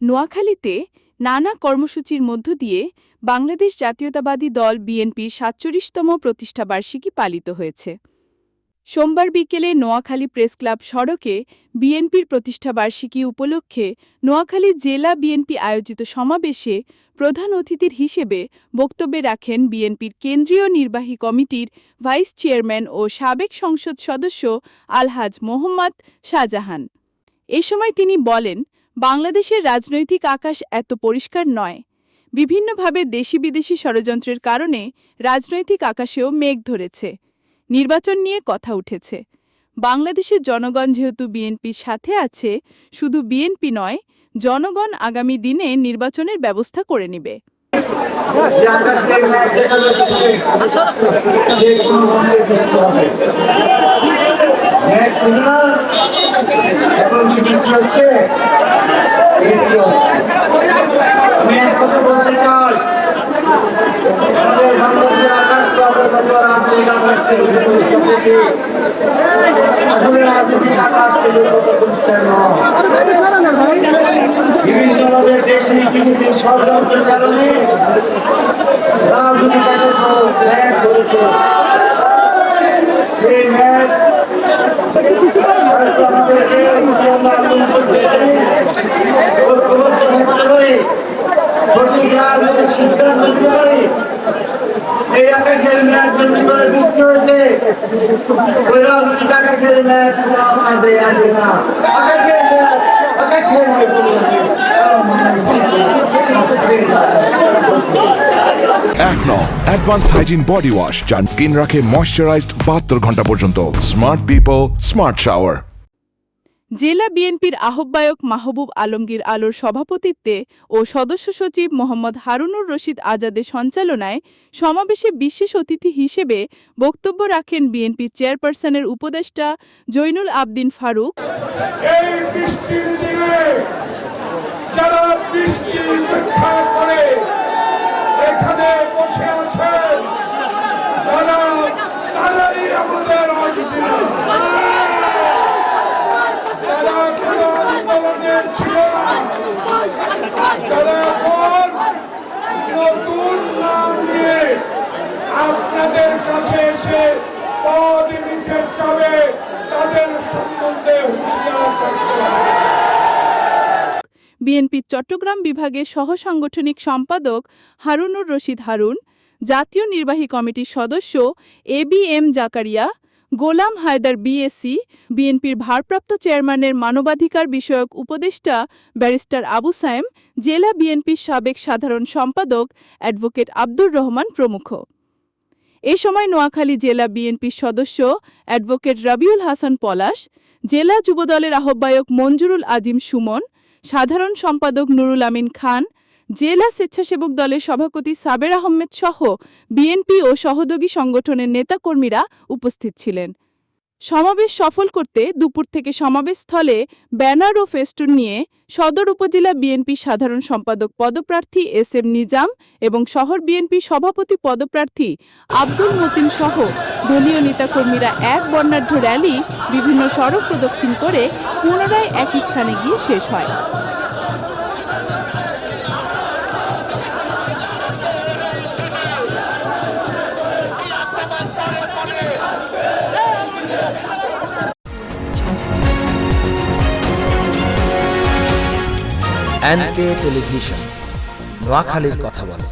নোয়াখালীতে নানা কর্মসূচির মধ্য দিয়ে বাংলাদেশ জাতীয়তাবাদী দল বিএনপির সাতচল্লিশতম প্রতিষ্ঠাবার্ষিকী পালিত হয়েছে। সোমবার বিকেলে নোয়াখালী প্রেসক্লাব সড়কে বিএনপির প্রতিষ্ঠাবার্ষিকী উপলক্ষে নোয়াখালী জেলা বিএনপি আয়োজিত সমাবেশে প্রধান অতিথির হিসেবে বক্তব্যে রাখেন বিএনপির কেন্দ্রীয় নির্বাহী কমিটির ভাইস চেয়ারম্যান ও সাবেক সংসদ সদস্য আলহাজ মোহাম্মদ শাহজাহান। এ সময় তিনি বলেন বাংলাদেশের রাজনৈতিক আকাশ এত পরিষ্কার নয়। বিভিন্নভাবে দেশি বিদেশি ষড়যন্ত্রের কারণে রাজনৈতিক আকাশেও মেঘ ধরেছে। নির্বাচন নিয়ে কথা উঠেছে। বাংলাদেশের জনগণ যেহেতু বিএনপির সাথে আছে, শুধু বিএনপি নয়, জনগণ আগামী দিনে নির্বাচনের ব্যবস্থা করে নেবে। এখন কি হচ্ছে? আমি কথা বলতে চাই আমাদের আকাশকে আকাশ থেকে পরিষ্কার দেখি আসলে রাজনৈতিক আকাশ থেকে কত পরিষ্কার নয় বিভিন্নভাবে দেশে বিদেশি ষড়যন্ত্রের কারণে রাজনৈতিক আকাশ ম্যাপ ধরেছে সেই ম্যাপ হয়তো আমাদেরকে আমরা আন্দোলন করতে পারি ঐক্যবদ্ধ থাকতে পারি সঠিক রাজনৈতিক সিদ্ধান্ত নিতে পারি। এই আকাশের কোনো কাজে আসবে না। অ্যাডভান্সড হাইজিন বডি ওয়াশ যান স্কিন রাখে ময়শ্চারাইজড বাহাত্তর ঘণ্টা পর্যন্ত। স্মার্ট পিপল স্মার্ট শাওয়ার জেলা বিএনপির আহ্বায়ক মাহবুব আলমগীর আলোর সভাপতিত্বে ও সদস্য সচিব মোহাম্মদ হারুনুর রশিদ আজাদের সঞ্চালনায় সমাবেশে বিশেষ অতিথি হিসেবে বক্তব্য রাখেন বিএনপির চেয়ারপারসনের উপদেষ্টা জৈনুল আবদিন ফারুক এখানে বসে আছেন যারা তারাই আমাদের অরিজিনাল যারা কোনো আন্দোলনের ছিল না যারা এখন নতুন নাম নিয়ে আপনাদের কাছে এসে পদ নিতে তাদের সম্বন্ধে হুঁশিয়ার থাকতে হবে বিএনপির চট্টগ্রাম বিভাগের সহসাংগঠনিক সম্পাদক হারুনুর রশিদ হারুন, জাতীয় নির্বাহী কমিটির সদস্য A B M Zakaria, Golam Haider BSc বিএনপির ভারপ্রাপ্ত চেয়ারম্যানের মানবাধিকার বিষয়ক উপদেষ্টা ব্যারিস্টার আবু সায়েম, জেলা বিএনপির সাবেক সাধারণ সম্পাদক অ্যাডভোকেট আব্দুর রহমান প্রমুখ। এ সময় নোয়াখালী জেলা বিএনপির সদস্য অ্যাডভোকেট রবিউল হাসান পলাশ, জেলা যুবদলের আহ্বায়ক মঞ্জুরুল আজিম সুমন, সাধারণ সম্পাদক নুরুল আমিন খান, জেলা স্বেচ্ছাসেবক দলের সভাপতি সাবের আহমেদ সহ বিএনপি ও সহযোগী সংগঠনের নেতাকর্মীরা উপস্থিত ছিলেন। সমাবেশ সফল করতে দুপুর থেকে সমাবেশস্থলে ব্যানার ও ফেস্টুন নিয়ে সদর উপজেলা বিএনপি সাধারণ সম্পাদক পদপ্রার্থী এস এম নিজাম এবং শহর বিএনপি সভাপতি পদপ্রার্থী আব্দুল মতিন সহ দলীয় নেতাকর্মীরা এক বর্ণাঢ্য র্যালি, বিভিন্ন সড়ক প্রদক্ষিণ করে পুনরায় একই স্থানে গিয়ে শেষ হয়। N K television. নোয়াখালীর কথা বলে।